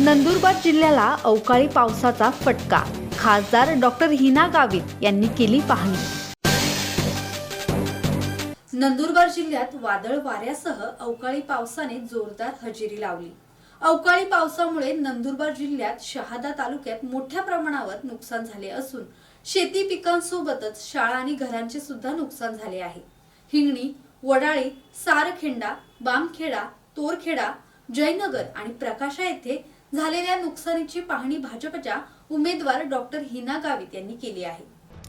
नंदुरबार जिल्ह्याला अवकाळी पावसाचा फटका. खासदार डॉक्टर हिना गावित यांनी केली पाहणी. नंदुरबार जिल्ह्यात वादळ वाऱ्यासह अवकाळी पावसाने जोरदार हजेरी लावली. अवकाळी पावसामुळे नंदुरबार जिल्ह्यात शहादा तालुक्यात मोठ्या प्रमाणावर नुकसान झाले असून शेती पिकांसोबतच शाळा आणि घरांचे सुद्धा नुकसान झाले आहे. हिंगणी वडाळी सारखेंडा बामखेडा तोरखेडा जयनगर आणि प्रकाशा येथे झालेल्या नुकसानीची पाहणी भाजपच्या उमेदवार डॉक्टर हिना गावित यांनी केली आहे.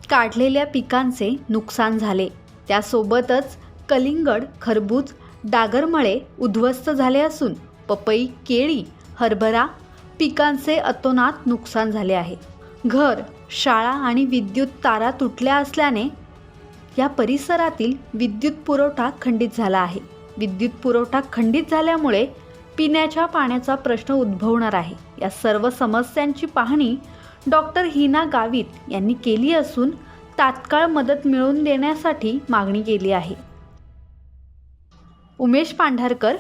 काढलेल्या पिकांचे नुकसान झाले. त्यासोबतच कलिंगड खरबूज डागरमळे उद्ध्वस्त झाले असून पपई केळी हरभरा पिकांचे अतोनात नुकसान झाले आहे. घर शाळा आणि विद्युत तारा तुटल्या असल्याने या परिसरातील विद्युत पुरवठा खंडित झाला आहे. विद्युत पुरवठा खंडित झाल्यामुळे पिण्याच्या पाण्याचा प्रश्न उद्भवणार आहे. या सर्व समस्यांची पाहणी डॉक्टर हिना गावित यांनी केली असून तात्काळ मदत मिळवून देण्यासाठी मागणी केली आहे. उमेश पांढारकर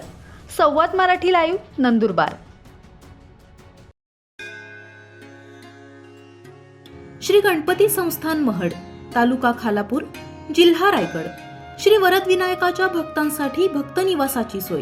संवाद मराठी लाईव्ह नंदुरबार. श्री गणपती संस्थान महड तालुका खालापूर जिल्हा रायगड. श्री वरदविनायकाच्या भक्तांसाठी भक्त निवासाची सोय.